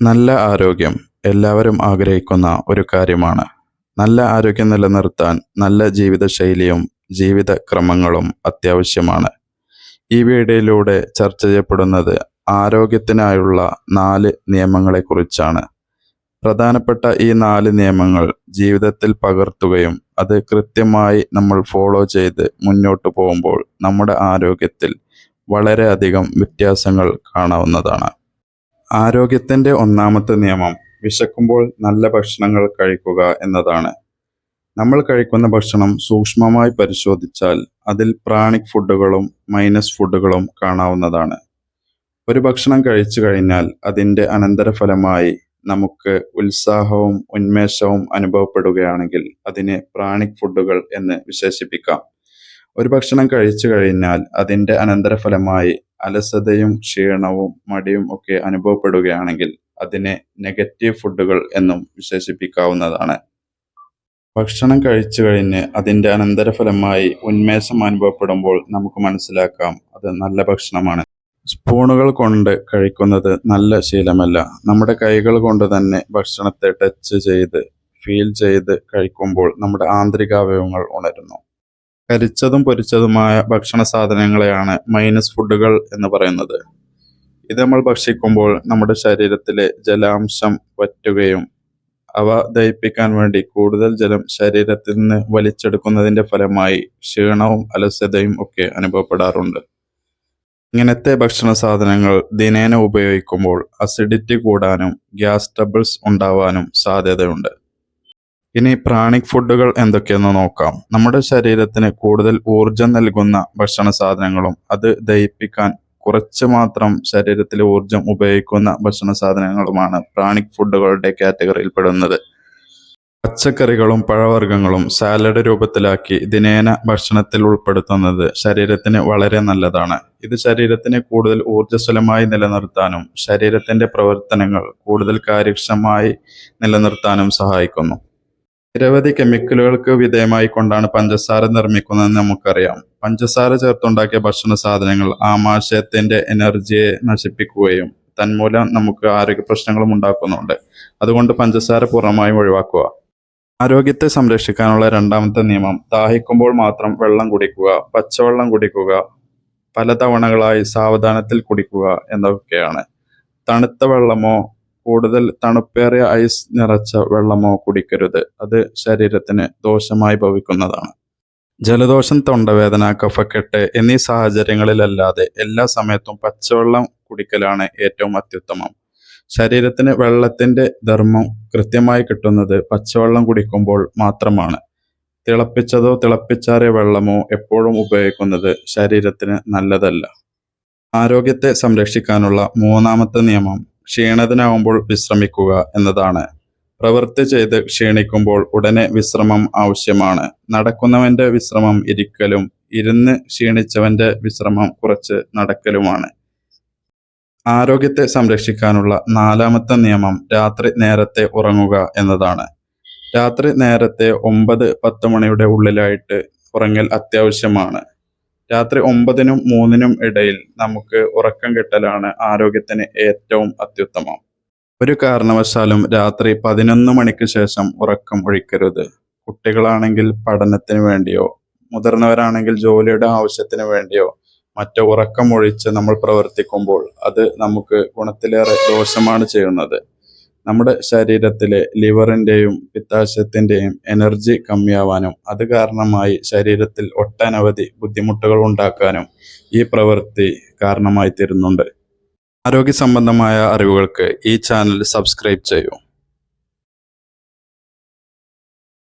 നല്ല ആരോഗ്യം എല്ലാവരും ആഗ്രഹിക്കുന്ന ഒരു കാര്യമാണ്. നല്ല ആരോഗ്യം നിലനിർത്താൻ നല്ല ജീവിതശൈലിയും ജീവിതക്രമങ്ങളും അത്യാവശ്യമാണ്. ഈ വീഡിയോയിലൂടെ ചർച്ച ചെയ്യപ്പെടുന്നത് ആരോഗ്യത്തിനായുള്ള നാല് നിയമങ്ങളെക്കുറിച്ചാണ്. പ്രധാനപ്പെട്ട ഈ നാല് നിയമങ്ങൾ ജീവിതത്തിൽ പകർത്തുകയും അത് കൃത്യമായി നമ്മൾ ഫോളോ ചെയ്ത് മുന്നോട്ട് പോകുമ്പോൾ നമ്മുടെ ആരോഗ്യത്തിൽ വളരെയധികം വ്യത്യാസങ്ങൾ കാണാവുന്നതാണ്. ആരോഗ്യത്തിന്റെ ഒന്നാമത്തെ നിയമം വിശക്കുമ്പോൾ നല്ല ഭക്ഷണങ്ങൾ കഴിക്കുക എന്നതാണ്. നമ്മൾ കഴിക്കുന്ന ഭക്ഷണം സൂക്ഷ്മമായി പരിശോധിച്ചാൽ അതിൽ പ്രാണിക് ഫുഡുകളും മൈനസ് ഫുഡുകളും കാണാവുന്നതാണ്. ഒരു ഭക്ഷണം കഴിച്ചു കഴിഞ്ഞാൽ അതിന്റെ അനന്തരഫലമായി നമുക്ക് ഉത്സാഹവും ഉന്മേഷവും അനുഭവപ്പെടുകയാണെങ്കിൽ അതിനെ പ്രാണിക് ഫുഡുകൾ എന്ന് വിശേഷിപ്പിക്കാം. ഒരു ഭക്ഷണം കഴിച്ചു കഴിഞ്ഞാൽ അതിന്റെ അനന്തരഫലമായി അലസതയും ക്ഷീണവും മടിയും ഒക്കെ അനുഭവപ്പെടുകയാണെങ്കിൽ അതിനെ നെഗറ്റീവ് ഫുഡുകൾ എന്നും വിശേഷിപ്പിക്കാവുന്നതാണ്. ഭക്ഷണം കഴിച്ചു കഴിഞ്ഞ് അതിന്റെ അനന്തരഫലമായി ഉന്മേഷം അനുഭവപ്പെടുമ്പോൾ നമുക്ക് മനസ്സിലാക്കാം അത് നല്ല ഭക്ഷണമാണ്. സ്പൂണുകൾ കൊണ്ട് കഴിക്കുന്നത് നല്ല ശീലമല്ല. നമ്മുടെ കൈകൾ കൊണ്ട് തന്നെ ഭക്ഷണത്തെ ടച്ച് ചെയ്ത് ഫീൽ ചെയ്ത് കഴിക്കുമ്പോൾ നമ്മുടെ ആന്തരികാവയവങ്ങൾ ഉണരുന്നു. കരിച്ചതും പൊരിച്ചതുമായ ഭക്ഷണ സാധനങ്ങളെയാണ് മൈനസ് ഫുഡുകൾ എന്ന് പറയുന്നത്. ഇത് നമ്മൾ ഭക്ഷിക്കുമ്പോൾ നമ്മുടെ ശരീരത്തിലെ ജലാംശം വറ്റുകയും അവ ദഹിപ്പിക്കാൻ വേണ്ടി കൂടുതൽ ജലം ശരീരത്തിൽ നിന്ന് വലിച്ചെടുക്കുന്നതിന്റെ ഫലമായി ക്ഷീണവും അലസ്യതയും ഒക്കെ അനുഭവപ്പെടാറുണ്ട്. ഇങ്ങനത്തെ ഭക്ഷണ സാധനങ്ങൾ ദിനേന ഉപയോഗിക്കുമ്പോൾ അസിഡിറ്റി കൂടാനും ഗ്യാസ് ട്രബിൾസ് ഉണ്ടാവാനും സാധ്യതയുണ്ട്. ഇനി പ്രാണിക് ഫുഡുകൾ എന്തൊക്കെയെന്ന് നോക്കാം. നമ്മുടെ ശരീരത്തിന് കൂടുതൽ ഊർജം നൽകുന്ന ഭക്ഷണ സാധനങ്ങളും അത് ദഹിപ്പിക്കാൻ കുറച്ച് മാത്രം ശരീരത്തിലെ ഊർജം ഉപയോഗിക്കുന്ന ഭക്ഷണ സാധനങ്ങളുമാണ് പ്രാണിക് ഫുഡുകളുടെ കാറ്റഗറിയിൽ പെടുന്നത് പച്ചക്കറികളും പഴവർഗങ്ങളും സാലഡ് രൂപത്തിലാക്കി ദിനേന ഭക്ഷണത്തിൽ ഉൾപ്പെടുത്തുന്നത് ശരീരത്തിന് വളരെ നല്ലതാണ്. ഇത് ശരീരത്തിന് കൂടുതൽ ഊർജസ്വലമായി നിലനിർത്താനും ശരീരത്തിന്റെ പ്രവർത്തനങ്ങൾ കൂടുതൽ കാര്യക്ഷമമായി നിലനിർത്താനും സഹായിക്കുന്നു. നിരവധി കെമിക്കലുകൾക്ക് വിധേയമായി കൊണ്ടാണ് പഞ്ചസാര നിർമ്മിക്കുന്നതെന്ന് നമുക്കറിയാം. പഞ്ചസാര ചേർത്തുണ്ടാക്കിയ ഭക്ഷണ സാധനങ്ങൾ ആമാശയത്തിന്റെ എനർജിയെ നശിപ്പിക്കുകയും തന്മൂലം നമുക്ക് ആരോഗ്യ പ്രശ്നങ്ങളും ഉണ്ടാക്കുന്നുണ്ട്. അതുകൊണ്ട് പഞ്ചസാര പൂർണമായും ഒഴിവാക്കുക. ആരോഗ്യത്തെ സംരക്ഷിക്കാനുള്ള രണ്ടാമത്തെ നിയമം ദാഹിക്കുമ്പോൾ മാത്രം വെള്ളം കുടിക്കുക പച്ചവെള്ളം കുടിക്കുക പല തവണകളായി സാവധാനത്തിൽ കുടിക്കുക എന്നൊക്കെയാണ് തണുത്ത വെള്ളമോ കൂടുതൽ തണുപ്പേറിയ ഐസ് നിറച്ച വെള്ളമോ കുടിക്കരുത്. അത് ശരീരത്തിന് ദോഷമായി ഭവിക്കുന്നതാണ്. ജലദോഷം തൊണ്ടവേദന കഫക്കെട്ട് എന്നീ സാഹചര്യങ്ങളിലല്ലാതെ എല്ലാ സമയത്തും പച്ചവെള്ളം കുടിക്കലാണ് ഏറ്റവും അത്യുത്തമം. ശരീരത്തിന് വെള്ളത്തിന്റെ ധർമ്മം കൃത്യമായി കിട്ടുന്നത് പച്ചവെള്ളം കുടിക്കുമ്പോൾ മാത്രമാണ്. തിളപ്പിച്ചതോ തിളപ്പിച്ചാറിയ വെള്ളമോ എപ്പോഴും ഉപയോഗിക്കുന്നത് ശരീരത്തിന് നല്ലതല്ല. ആരോഗ്യത്തെ സംരക്ഷിക്കാനുള്ള മൂന്നാമത്തെ നിയമം ക്ഷീണിതനാവുമ്പോൾ വിശ്രമിക്കുക എന്നതാണ്. പ്രവൃത്തി ചെയ്ത് ക്ഷീണിക്കുമ്പോൾ ഉടനെ വിശ്രമം ആവശ്യമാണ്. നടക്കുന്നവന്റെ വിശ്രമം ഇരിക്കലും ഇരുന്ന് ക്ഷീണിച്ചവന്റെ വിശ്രമം കുറച്ച് നടക്കലുമാണ്. ആരോഗ്യത്തെ സംരക്ഷിക്കാനുള്ള നാലാമത്തെ നിയമം രാത്രി നേരത്തെ ഉറങ്ങുക എന്നതാണ്. രാത്രി നേരത്തെ ഒമ്പത് പത്ത് മണിയുടെ ഉള്ളിലായിട്ട് ഉറങ്ങൽ അത്യാവശ്യമാണ്. രാത്രി ഒമ്പതിനും മൂന്നിനും ഇടയിൽ നമുക്ക് ഉറക്കം കിട്ടലാണ് ആരോഗ്യത്തിന് ഏറ്റവും അത്യുത്തമം. ഒരു കാരണവശാലും രാത്രി പതിനൊന്ന് മണിക്ക് ശേഷം ഉറക്കം ഒഴിക്കരുത്. കുട്ടികളാണെങ്കിൽ പഠനത്തിന് വേണ്ടിയോ മുതിർന്നവരാണെങ്കിൽ ജോലിയുടെ ആവശ്യത്തിന് വേണ്ടിയോ മറ്റോ ഉറക്കം ഒഴിച്ച് നമ്മൾ പ്രവർത്തിക്കുമ്പോൾ അത് നമുക്ക് ഗുണത്തിലേറെ ദോഷമാണ് ചെയ്യുന്നത്. നമ്മുടെ ശരീരത്തിലെ ലിവറിന്റെയും പിത്താശയത്തിന്റെയും എനർജി കമ്മിയാവാനും അത് കാരണമായി ശരീരത്തിൽ ഒട്ടനവധി ബുദ്ധിമുട്ടുകൾ ഉണ്ടാക്കാനും ഈ പ്രവൃത്തി കാരണമായി തീരുന്നുണ്ട് ആരോഗ്യ സംബന്ധമായ അറിവുകൾക്ക് ഈ ചാനൽ സബ്സ്ക്രൈബ് ചെയ്യൂ.